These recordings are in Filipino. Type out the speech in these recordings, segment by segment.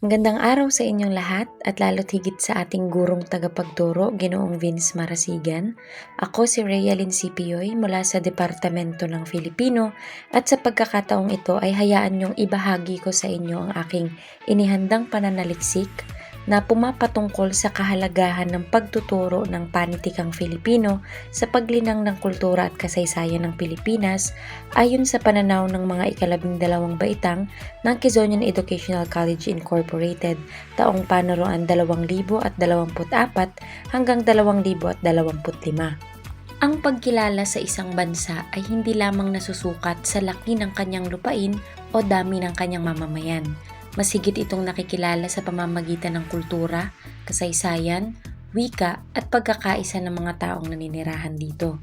Magandang araw sa inyong lahat at lalo't higit sa ating gurong tagapagturo, Ginoong Vince Marasigan. Ako si Rhea Lincipioy mula sa Departamento ng Filipino at sa pagkakataong ito ay hayaan niyong ibahagi ko sa inyo ang aking inihandang pananaliksik na pumapatungkol sa kahalagahan ng pagtuturo ng panitikang Filipino sa paglinang ng kultura at kasaysayan ng Pilipinas ayon sa pananaw ng mga ikalabing dalawang baitang ng Quezonian Educational College Incorporated taong panuruan 2024 hanggang 2025. Ang pagkilala sa isang bansa ay hindi lamang nasusukat sa laki ng kanyang lupain o dami ng kanyang mamamayan. Mas higit itong nakikilala sa pamamagitan ng kultura, kasaysayan, wika at pagkakaisa ng mga taong naninirahan dito.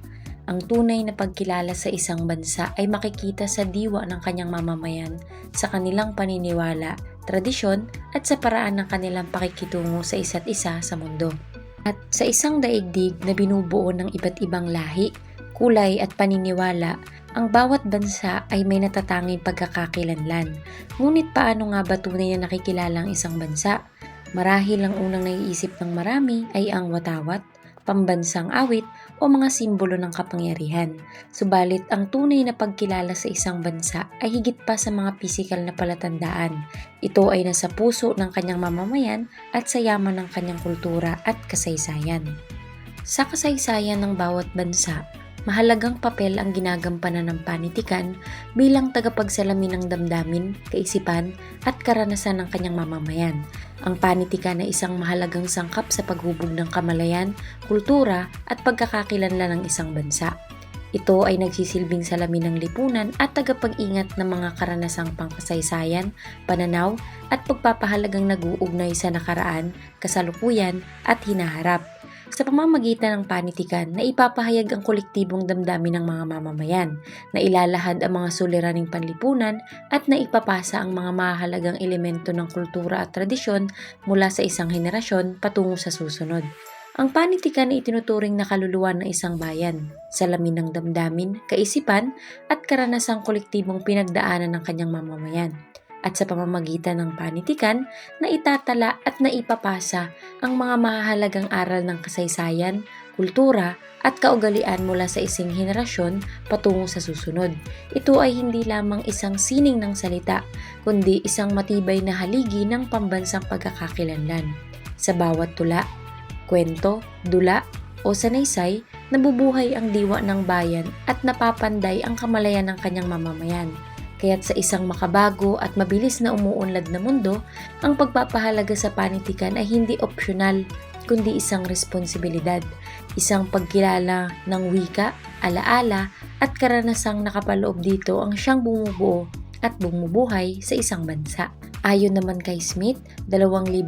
Ang tunay na pagkilala sa isang bansa ay makikita sa diwa ng kanyang mamamayan, sa kanilang paniniwala, tradisyon at sa paraan ng kanilang pakikitungo sa isa't isa sa mundo. At sa isang daigdig na binubuo ng iba't ibang lahi, kulay at paniniwala, ang bawat bansa ay may natatanging pagkakakilanlan. Ngunit paano nga ba tunay na nakikilala ang isang bansa? Marahil ang unang naiisip ng marami ay ang watawat, pambansang awit o mga simbolo ng kapangyarihan. Subalit ang tunay na pagkilala sa isang bansa ay higit pa sa mga pisikal na palatandaan. Ito ay nasa puso ng kanyang mamamayan at sa yaman ng kanyang kultura at kasaysayan. Sa kasaysayan ng bawat bansa, mahalagang papel ang ginagampanan ng panitikan bilang tagapagsalamin ng damdamin, kaisipan at karanasan ng kanyang mamamayan. Ang panitikan ay isang mahalagang sangkap sa paghubog ng kamalayan, kultura at pagkakakilanlan ng isang bansa. Ito ay nagsisilbing salamin ng lipunan at tagapag-ingat ng mga karanasang pangkasaysayan, pananaw at pagpapahalagang nag-uugnay sa nakaraan, kasalukuyan at hinaharap sa pamamagitan ng panitikan na ipapahayag ang kolektibong damdamin ng mga mamamayan, na ilalahad ang mga suliraning panlipunan at na ipapasa ang mga mahalagang elemento ng kultura at tradisyon mula sa isang henerasyon patungo sa susunod. Ang panitikan ay itinuturing na kaluluwa ng isang bayan, salamin ng damdamin, kaisipan at karanasang kolektibong pinagdaanan ng kanyang mamamayan at sa pamamagitan ng panitikan na itatala at naipapasa ang mga mahalagang aral ng kasaysayan, kultura at kaugalian mula sa isang henerasyon patungo sa susunod. Ito ay hindi lamang isang sining ng salita, kundi isang matibay na haligi ng pambansang pagkakakilanlan. Sa bawat tula, kwento, dula o sanaysay, nabubuhay ang diwa ng bayan at napapanday ang kamalayan ng kanyang mamamayan. Kaya't sa isang makabago at mabilis na umuunlad na mundo, ang pagpapahalaga sa panitikan ay hindi opsyonal, kundi isang responsibilidad, isang pagkilala ng wika, alaala at karanasang nakapaloob dito ang siyang bumubuo at bumubuhay sa isang bansa. Ayon naman kay Smith, 2019,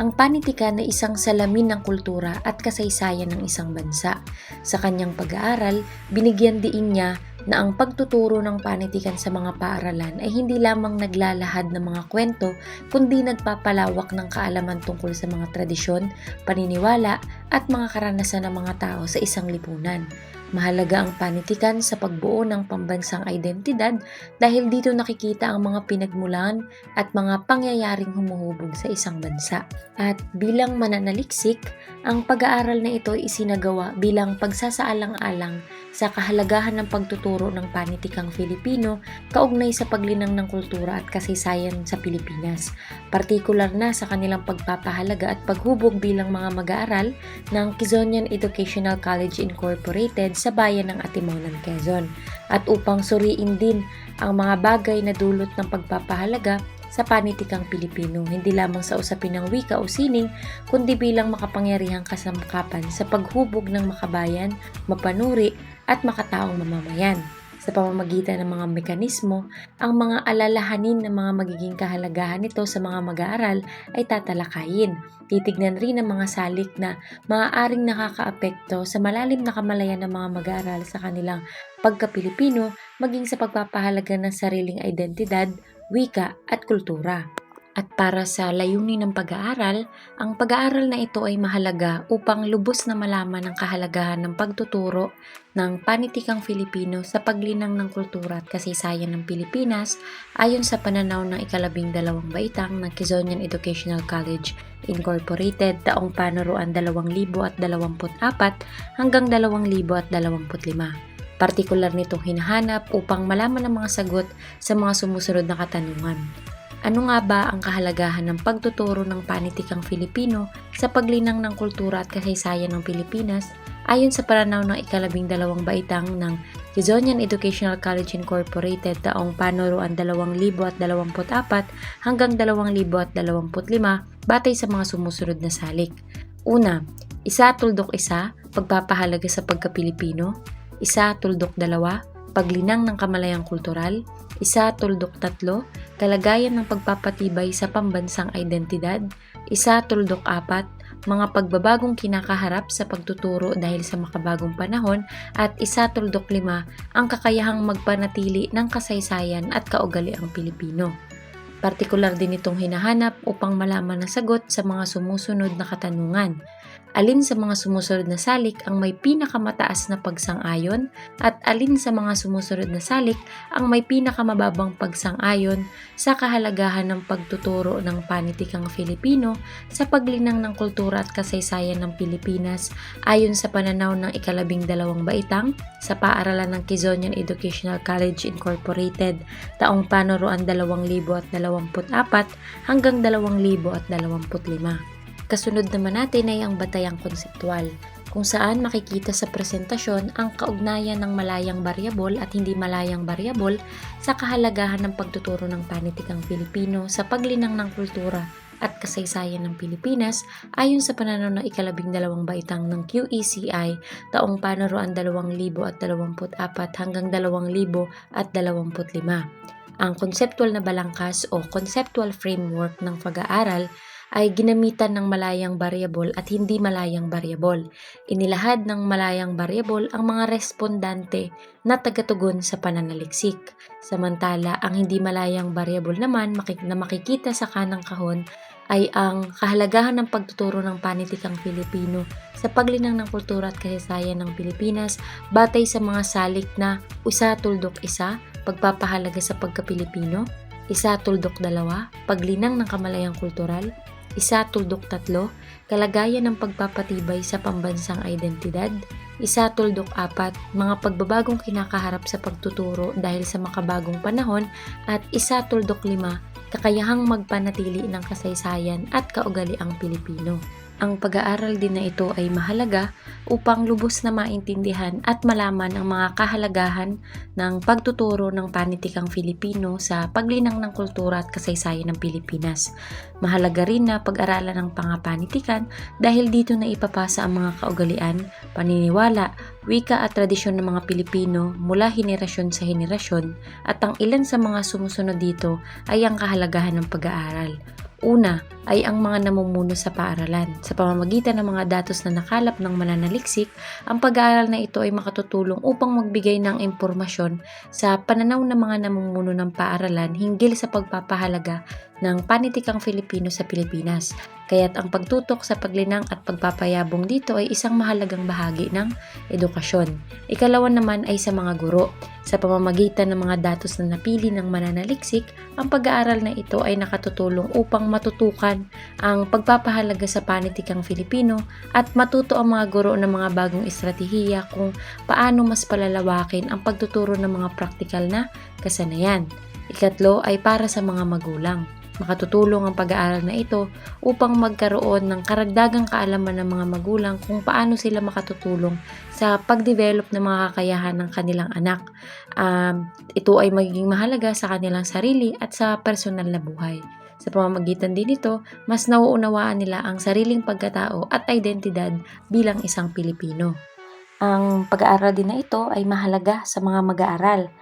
ang panitikan ay isang salamin ng kultura at kasaysayan ng isang bansa. Sa kanyang pag-aaral, binigyan diin niya na ang pagtuturo ng panitikan sa mga paaralan ay hindi lamang naglalahad ng mga kwento, kundi nagpapalawak ng kaalaman tungkol sa mga tradisyon, paniniwala at mga karanasan ng mga tao sa isang lipunan. Mahalaga ang panitikan sa pagbuo ng pambansang identidad dahil dito nakikita ang mga pinagmulan at mga pangyayaring humuhubog sa isang bansa. At bilang mananaliksik, ang pag-aaral na ito ay isinagawa bilang pagsasaalang-alang sa kahalagahan ng pagtuturo ng panitikang Filipino kaugnay sa paglinang ng kultura at kasaysayan sa Pilipinas, partikular na sa kanilang pagpapahalaga at paghubog bilang mga mag-aaral ng Quezonian Educational College Incorporated sa bayan ng Atimonan, Quezon, at upang suriin din ang mga bagay na dulot ng pagpapahalaga sa panitikang Pilipino, hindi lamang sa usapin ng wika o sining, kundi bilang makapangyarihang kasamkapan sa paghubog ng makabayan, mapanuri at makataong mamamayan. Sa pamamagitan ng mga mekanismo, ang mga alalahanin ng mga magiging kahalagahan nito sa mga mag-aaral ay tatalakayin. Titignan rin ang mga salik na maaaring nakakaapekto sa malalim na kamalayan ng mga mag-aaral sa kanilang pagka-Pilipino maging sa pagpapahalaga ng sariling identidad, wika at kultura. At para sa layunin ng pag-aaral, ang pag-aaral na ito ay mahalaga upang lubos na malaman ang kahalagahan ng pagtuturo ng panitikang Filipino sa paglinang ng kultura at kasaysayan ng Pilipinas ayon sa pananaw ng ikalabing dalawang baitang ng Quezonian Educational College Incorporated taong panuruan 2024 hanggang 2025. Partikular nitong hinahanap upang malaman ang mga sagot sa mga sumusunod na katanungan. Ano nga ba ang kahalagahan ng pagtuturo ng panitikang Filipino sa paglinang ng kultura at kasaysayan ng Pilipinas ayon sa pananaw ng ikalabing dalawang baitang ng Quezonian Educational College Incorporated taong panuruan 2024 hanggang 2025 batay sa mga sumusunod na salik. Una, isa tuldok isa, pagpapahalaga sa pagka-Pilipino. Isa tuldok dalawa, paglinang ng kamalayang kultural. Isa tuldok tatlo, kalagayan ng pagpapatibay sa pambansang identidad. Isa tuldok apat, mga pagbabagong kinakaharap sa pagtuturo dahil sa makabagong panahon at isa tuldok lima ang kakayahang magpanatili ng kasaysayan at kaugaliang Pilipino. Partikular din itong hinahanap upang malaman ang sagot sa mga sumusunod na katanungan. Alin sa mga sumusunod na salik ang may pinakamataas na pagsang-ayon at alin sa mga sumusunod na salik ang may pinakamababang pagsang-ayon sa kahalagahan ng pagtuturo ng panitikang Filipino sa paglinang ng kultura at kasaysayan ng Pilipinas ayon sa pananaw ng ikalabing dalawang baitang sa paaralan ng Quezonian Educational College Incorporated taong panuruan 2024 hanggang 2025. Kasunod naman natin ay ang batayang konseptual, kung saan makikita sa presentasyon ang kaugnayan ng malayang variable at hindi malayang variable sa kahalagahan ng pagtuturo ng panitikang Filipino sa paglinang ng kultura at kasaysayan ng Pilipinas ayon sa pananaw ng ikalabing dalawang baitang ng QECI taong panuruan 2024 hanggang 2025. Ang conceptual na balangkas o conceptual framework ng pag-aaral ay ginamitan ng malayang variable at hindi malayang variable. Inilahad ng malayang variable ang mga respondante na tagatugon sa pananaliksik. Samantala, ang hindi malayang variable naman na makikita sa kanang kahon ay ang kahalagahan ng pagtuturo ng panitikang Filipino sa paglinang ng kultura at kasaysayan ng Pilipinas batay sa mga salik na isa tuldok isa, pagpapahalaga sa pagka-Pilipino, isa tuldok dalawa, paglinang ng kamalayang kultural, isa tuldok tatlo, kalagayan ng pagpapatibay sa pambansang identidad, isa tuldok apat, mga pagbabagong kinakaharap sa pagtuturo dahil sa makabagong panahon, at isa tuldok lima, kakayahang magpanatili ng kasaysayan at kaugaliang Pilipino. Ang pag-aaral din na ito ay mahalaga upang lubos na maintindihan at malaman ang mga kahalagahan ng pagtuturo ng panitikang Filipino sa paglinang ng kultura at kasaysayan ng Pilipinas. Mahalaga rin na pag-aralan ng pangapanitikan dahil dito na ipapasa ang mga kaugalian, paniniwala, wika at tradisyon ng mga Pilipino mula henerasyon sa henerasyon at ang ilan sa mga sumusunod dito ay ang kahalagahan ng pag-aaral. Una ay ang mga namumuno sa paaralan. Sa pamamagitan ng mga datos na nakalap ng mananaliksik, ang pag-aaral na ito ay makatutulong upang magbigay ng impormasyon sa pananaw ng mga namumuno ng paaralan hinggil sa pagpapahalaga ng panitikang Filipino sa Pilipinas. Kaya't ang pagtutok sa paglinang at pagpapayabong dito ay isang mahalagang bahagi ng edukasyon. Ikalawa naman ay sa mga guro. Sa pamamagitan ng mga datos na napili ng mananaliksik, ang pag-aaral na ito ay nakatutulong upang matutukan ang pagpapahalaga sa panitikang Filipino at matuto ang mga guro ng mga bagong estratehiya kung paano mas palalawakin ang pagtuturo ng mga praktikal na kasanayan. Ikatlo ay para sa mga magulang. Makatutulong ang pag-aaral na ito upang magkaroon ng karagdagang kaalaman ng mga magulang kung paano sila makatutulong sa pag-develop ng mga kakayahan ng kanilang anak. Um, ito ay magiging mahalaga sa kanilang sarili at sa personal na buhay. Sa pamamagitan din nito, mas nauunawaan nila ang sariling pagkatao at identidad bilang isang Pilipino. Ang pag-aaral din na ito ay mahalaga sa mga mag-aaral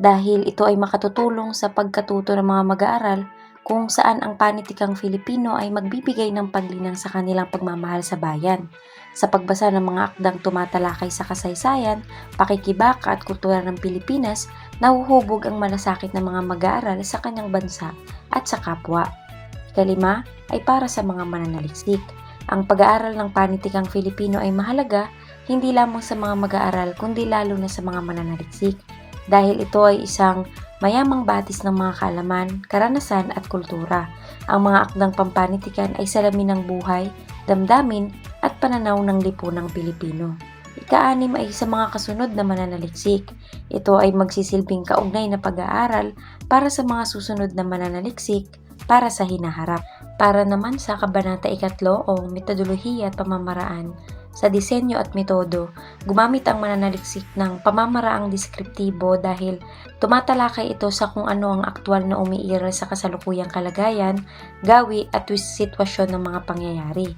dahil ito ay makatutulong sa pagkatuto ng mga mag-aaral kung saan ang panitikang Filipino ay magbibigay ng paglinang sa kanilang pagmamahal sa bayan. Sa pagbasa ng mga akdang tumatalakay sa kasaysayan, pakikibaka at kultura ng Pilipinas, nahuhubog ang malasakit ng mga mag-aaral sa kanyang bansa at sa kapwa. Ikalima ay para sa mga mananaliksik. Ang pag-aaral ng panitikang Filipino ay mahalaga hindi lamang sa mga mag-aaral kundi lalo na sa mga mananaliksik dahil ito ay isang mayamang batis ng mga kaalaman, karanasan at kultura. Ang mga akdang pampanitikan ay salamin ng buhay, damdamin at pananaw ng lipunang Pilipino. Ika-anim ay sa mga kasunod na mananaliksik. Ito ay magsisilbing kaugnay na pag-aaral para sa mga susunod na mananaliksik para sa hinaharap. Para naman sa kabanata ikatlo o metodolohiya at pamamaraan, sa disenyo at metodo, gumamit ang mananaliksik ng pamamaraang deskriptibo dahil tumatalakay ito sa kung ano ang aktwal na umiiral sa kasalukuyang kalagayan, gawi at sitwasyon ng mga pangyayari.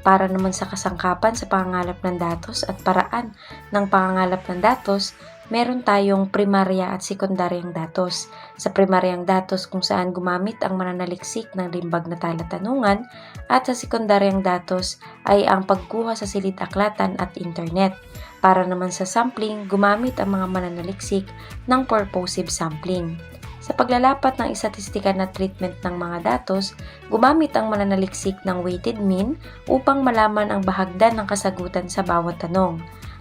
Para naman sa kasangkapan sa pangangalap ng datos at paraan ng pangangalap ng datos, meron tayong primarya at sekundaryang datos. Sa primaryang datos kung saan gumamit ang mananaliksik ng limbag na talatanungan at sa sekundaryang datos ay ang pagkuha sa silid-aklatan at internet. Para naman sa sampling, gumamit ang mga mananaliksik ng purposive sampling. Sa paglalapat ng istatistika na treatment ng mga datos, gumamit ang mananaliksik ng weighted mean upang malaman ang bahagdan ng kasagutan sa bawat tanong.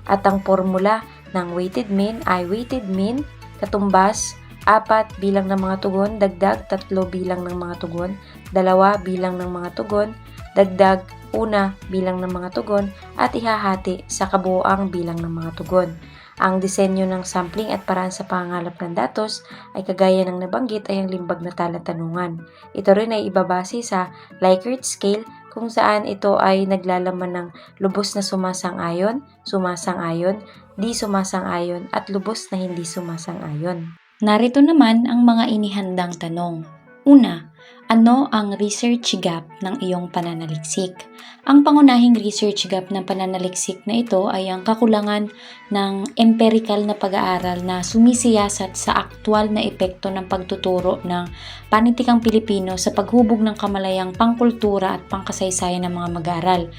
At ang formula ng weighted mean ay weighted mean, katumbas, apat bilang ng mga tugon, dagdag tatlo bilang ng mga tugon, dalawa bilang ng mga tugon, dagdag una bilang ng mga tugon, at ihahati sa kabuoang bilang ng mga tugon. Ang disenyo ng sampling at paraan sa pangangalap ng datos ay kagaya ng nabanggit ay ang limbag na talatanungan. Ito rin ay ibabase sa Likert scale kung saan ito ay naglalaman ng lubos na sumasang-ayon, sumasang-ayon, di sumasang-ayon at lubos na hindi sumasang-ayon. Narito naman ang mga inihandang tanong. Una, ano ang research gap ng iyong pananaliksik? Ang pangunahing research gap ng pananaliksik na ito ay ang kakulangan ng empirical na pag-aaral na sumisiyasat sa aktwal na epekto ng pagtuturo ng panitikang Pilipino sa paghubog ng kamalayang pangkultura at pangkasaysayan ng mga mag-aaral.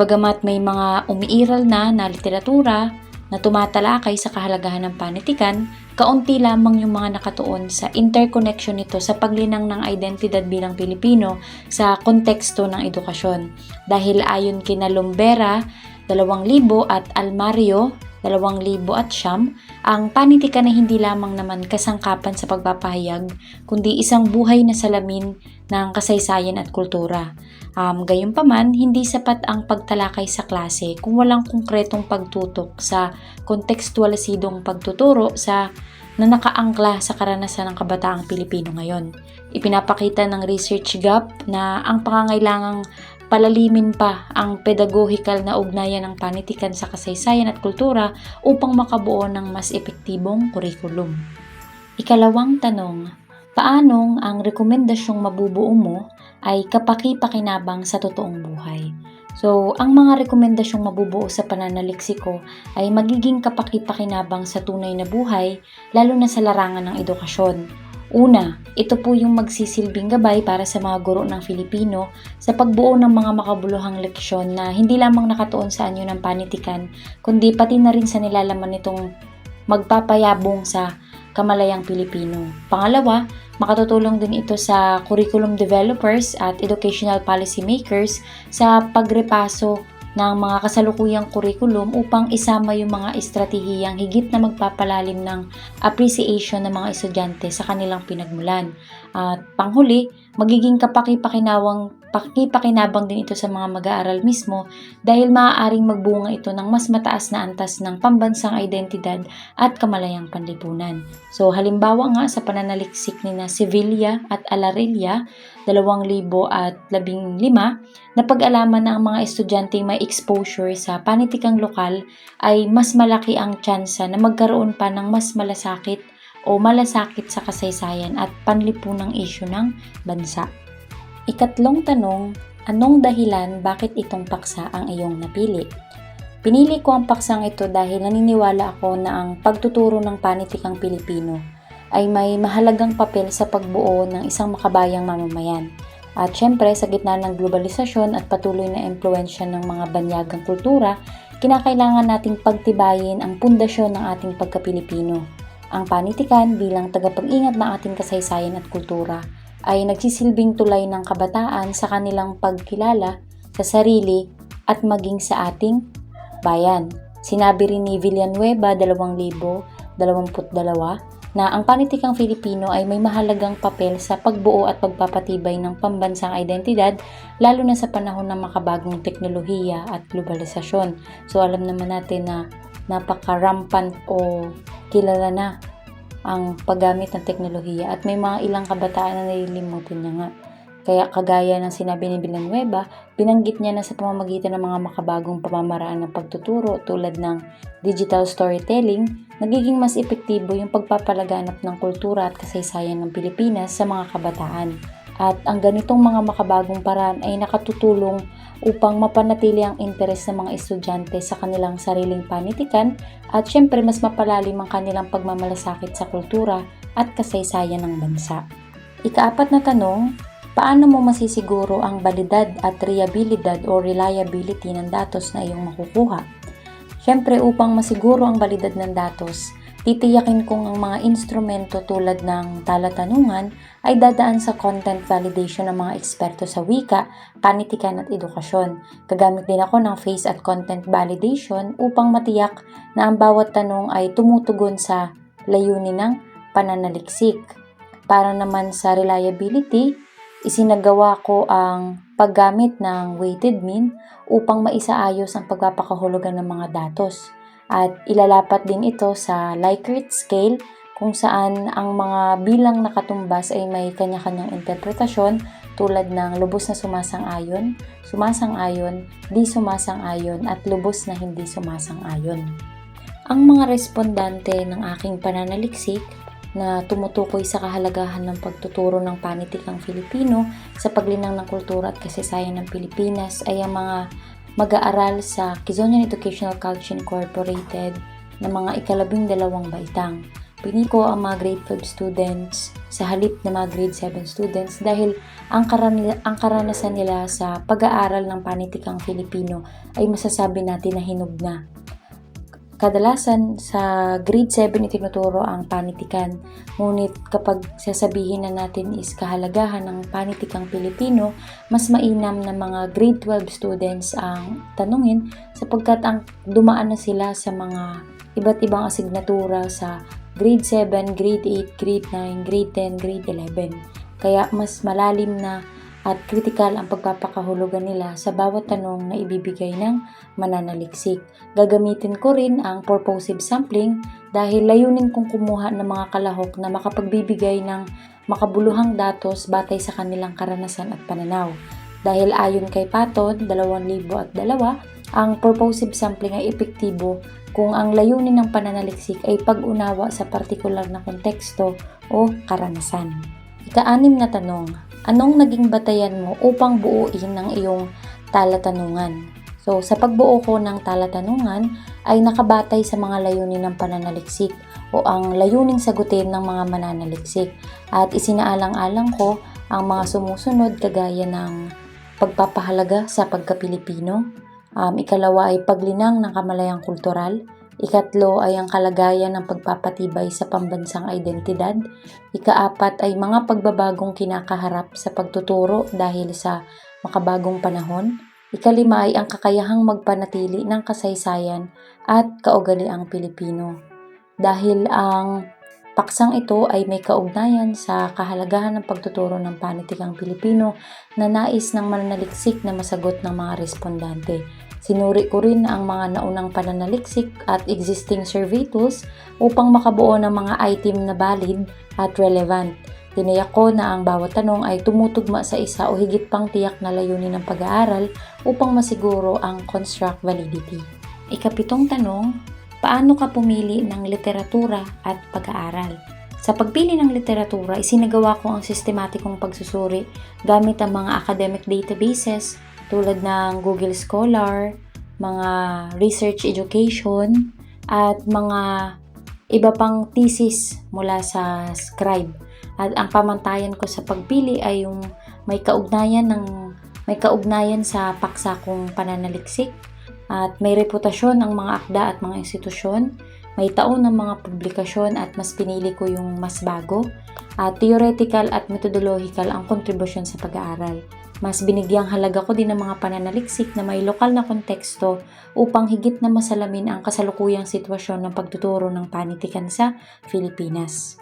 Bagamat may mga umiiral na na literatura na tumatalakay sa kahalagahan ng panitikan, kaunti lamang yung mga nakatuon sa interconnection nito sa paglinang ng identidad bilang Pilipino sa konteksto ng edukasyon. Dahil ayon kina Lumbera, 2000 at Almario, 2000 at Siyam, ang panitikan ay hindi lamang naman kasangkapan sa pagpapahayag, kundi isang buhay na salamin ng kasaysayan at kultura. Um, gayunpaman, hindi sapat ang pagtalakay sa klase kung walang konkretong pagtutok sa kontekstualisidong pagtuturo sa na nakaangkla sa karanasan ng kabataang Pilipino ngayon. Ipinapakita ng research gap na ang pangangailangang palalimin pa ang pedagogical na ugnayan ng panitikan sa kasaysayan at kultura upang makabuo ng mas epektibong kurikulum. Ikalawang tanong, paanong ang rekomendasyong mabubuo mo ay kapaki-pakinabang sa totoong buhay? So, ang mga rekomendasyong mabubuo sa pananaliksiko ay magiging kapaki-pakinabang sa tunay na buhay, lalo na sa larangan ng edukasyon. Una, ito po yung magsisilbing gabay para sa mga guro ng Filipino sa pagbuo ng mga makabuluhang leksyon na hindi lamang nakatuon sa anyo ng panitikan, kundi pati na rin sa nilalaman nitong magpapayabong sa kamalayang Pilipino. Pangalawa, makatutulong din ito sa curriculum developers at educational policy makers sa pagrepaso ng mga kasalukuyang curriculum upang isama yung mga estratehiyang higit na magpapalalim ng appreciation ng mga estudyante sa kanilang pinagmulan. At panghuli, magiging kapaki-pakinawang pakipakinabang din ito sa mga mag-aaral mismo dahil maaaring magbunga ito ng mas mataas na antas ng pambansang identidad at kamalayang panlipunan. So halimbawa nga sa pananaliksik ni na Sevilla at Alarilla 2015 na pag-alaman na ang mga estudyante may exposure sa panitikang lokal ay mas malaki ang tsansa na magkaroon pa ng mas malasakit o malasakit sa kasaysayan at panlipunang isyu ng bansa. Ikatlong tanong, anong dahilan bakit itong paksa ang iyong napili? Pinili ko ang paksang ito dahil naniniwala ako na ang pagtuturo ng panitikang Pilipino ay may mahalagang papel sa pagbuo ng isang makabayang mamamayan. At syempre, sa gitna ng globalisasyon at patuloy na impluensya ng mga banyagang kultura, kinakailangan nating pagtibayin ang pundasyon ng ating pagka-Pilipino. Ang panitikan bilang tagapag-ingat ng ating kasaysayan at kultura ay nagsisilbing tulay ng kabataan sa kanilang pagkilala sa sarili at maging sa ating bayan. Sinabi rin ni Villanueva 2022 na ang panitikang Filipino ay may mahalagang papel sa pagbuo at pagpapatibay ng pambansang identidad lalo na sa panahon ng makabagong teknolohiya at globalisasyon. So alam naman natin na napaka-rampant o kilala na ang paggamit ng teknolohiya at may mga ilang kabataan na nililimutin niya nga. Kaya kagaya ng sinabi ni Villanueva, binanggit niya na sa pamamagitan ng mga makabagong pamamaraan ng pagtuturo tulad ng digital storytelling, nagiging mas epektibo yung pagpapalaganap ng kultura at kasaysayan ng Pilipinas sa mga kabataan. At ang ganitong mga makabagong paraan ay nakatutulong upang mapanatili ang interes ng mga estudyante sa kanilang sariling panitikan at syempre mas mapalalim ang kanilang pagmamalasakit sa kultura at kasaysayan ng bansa. Ikaapat na tanong, paano mo masisiguro ang balidad at reliabilidad o reliability ng datos na iyong makukuha? Syempre upang masiguro ang balidad ng datos, titiyakin kong ang mga instrumento tulad ng talatanungan ay dadaan sa content validation ng mga eksperto sa wika, panitikan at edukasyon. Gagamit din ako ng face at content validation upang matiyak na ang bawat tanong ay tumutugon sa layunin ng pananaliksik. Para naman sa reliability, isinagawa ko ang paggamit ng weighted mean upang maisaayos ang pagpapakahulugan ng mga datos. At ilalapat din ito sa Likert scale kung saan ang mga bilang nakatumbas ay may kanya-kanyang interpretasyon tulad ng lubos na sumasang-ayon, sumasang-ayon, di sumasang-ayon at lubos na hindi sumasang-ayon. Ang mga respondante ng aking pananaliksik na tumutukoy sa kahalagahan ng pagtuturo ng panitikang Filipino sa paglinang ng kultura at kasaysayan ng Pilipinas ay ang mga mag-aaral sa Quezonian Educational Culture Incorporated na mga ikalabing dalawang baitang. Pinili ko ang mga grade 5 students sa halip na mga grade 7 students dahil ang, karan- ang karanasan nila sa pag-aaral ng panitikang Filipino ay masasabi natin na hinug na. Kadalasan sa grade 7 itinuturo ang panitikan, ngunit kapag sasabihin na natin is kahalagahan ng panitikang Pilipino, mas mainam na mga grade 12 students ang tanungin sapagkat ang dumaan na sila sa mga iba't ibang asignatura sa grade 7, grade 8, grade 9, grade 10, grade 11. Kaya mas malalim na at kritikal ang pagpapakahulugan nila sa bawat tanong na ibibigay ng mananaliksik. Gagamitin ko rin ang purposive sampling dahil layunin kong kumuha ng mga kalahok na makapagbibigay ng makabuluhang datos batay sa kanilang karanasan at pananaw. Dahil ayon kay Patton, 2002, ang purposive sampling ay epektibo kung ang layunin ng pananaliksik ay pag-unawa sa partikular na konteksto o karanasan. Ika-anim na tanong, anong naging batayan mo upang buuin ang iyong talatanungan? So, sa pagbuo ko ng talatanungan ay nakabatay sa mga layunin ng pananaliksik o ang layuning sagutin ng mga mananaliksik. At isinaalang-alang ko ang mga sumusunod kagaya ng pagpapahalaga sa pagka-Pilipino, um, ikalawa ay paglinang ng kamalayang kultural, Ikatlo ay ang kalagayan ng pagpapatibay sa pambansang identidad. Ikaapat ay mga pagbabagong kinakaharap sa pagtuturo dahil sa makabagong panahon. Ikalima ay ang kakayahang magpanatili ng kasaysayan at kaugaliang Pilipino. Dahil ang paksang ito ay may kaugnayan sa kahalagahan ng pagtuturo ng panitikang Pilipino na nais ng mananaliksik na masagot ng mga respondante. Sinuri ko rin ang mga naunang pananaliksik at existing survey tools upang makabuo ng mga item na valid at relevant. Tiniyak ko na ang bawat tanong ay tumutugma sa isa o higit pang tiyak na layunin ng pag-aaral upang masiguro ang construct validity. Ikapitong tanong, paano ka pumili ng literatura at pag-aaral? Sa pagpili ng literatura, isinagawa ko ang sistematikong pagsusuri gamit ang mga academic databases tulad ng Google Scholar, mga research education, at mga iba pang thesis mula sa Scribe. At ang pamantayan ko sa pagpili ay yung may kaugnayan ng may kaugnayan sa paksa kong pananaliksik at may reputasyon ang mga akda at mga institusyon, may taon ng mga publikasyon at mas pinili ko yung mas bago at theoretical at methodological ang kontribusyon sa pag-aaral. Mas binigyang halaga ko din ng mga pananaliksik na may lokal na konteksto upang higit na masalamin ang kasalukuyang sitwasyon ng pagtuturo ng panitikan sa Pilipinas.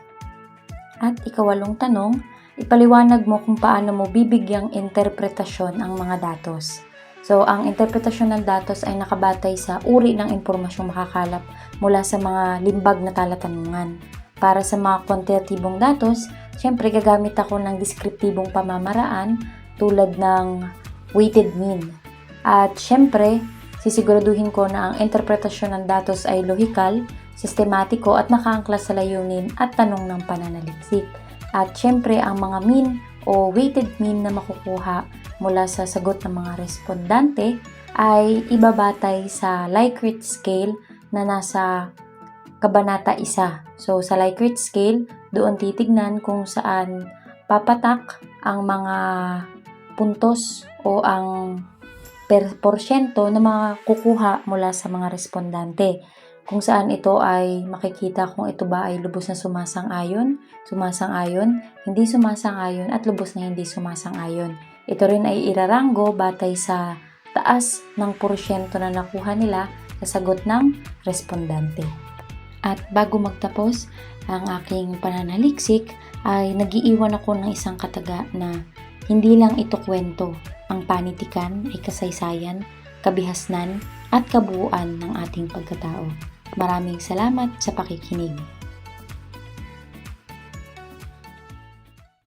At ikawalong tanong, ipaliwanag mo kung paano mo bibigyang interpretasyon ang mga datos. So, ang interpretasyon ng datos ay nakabatay sa uri ng impormasyong makakalap mula sa mga limbag na talatanungan. Para sa mga kwantitatibong datos, syempre gagamit ako ng deskriptibong pamamaraan tulad ng weighted mean. At syempre, sisiguraduhin ko na ang interpretasyon ng datos ay lohikal, sistematiko at nakaangkla sa layunin at tanong ng pananaliksik. At syempre, ang mga mean o weighted mean na makukuha mula sa sagot ng mga respondante ay ibabatay sa Likert scale na nasa kabanata 1. So, sa Likert scale, doon titignan kung saan papatak ang mga puntos o ang porsyento na makukuha mula sa mga respondante. Kung saan ito ay makikita kung ito ba ay lubos na sumasang-ayon, sumasang-ayon, hindi sumasang-ayon at lubos na hindi sumasang-ayon. Ito rin ay iraranggo batay sa taas ng porsyento na nakuha nila sa sagot ng respondante. At bago magtapos ang aking pananaliksik ay nagiiwan ako ng isang kataga na hindi lang ito kwento, ang panitikan ay kasaysayan, kabihasnan at kabuuan ng ating pagkatao. Maraming salamat sa pakikinig.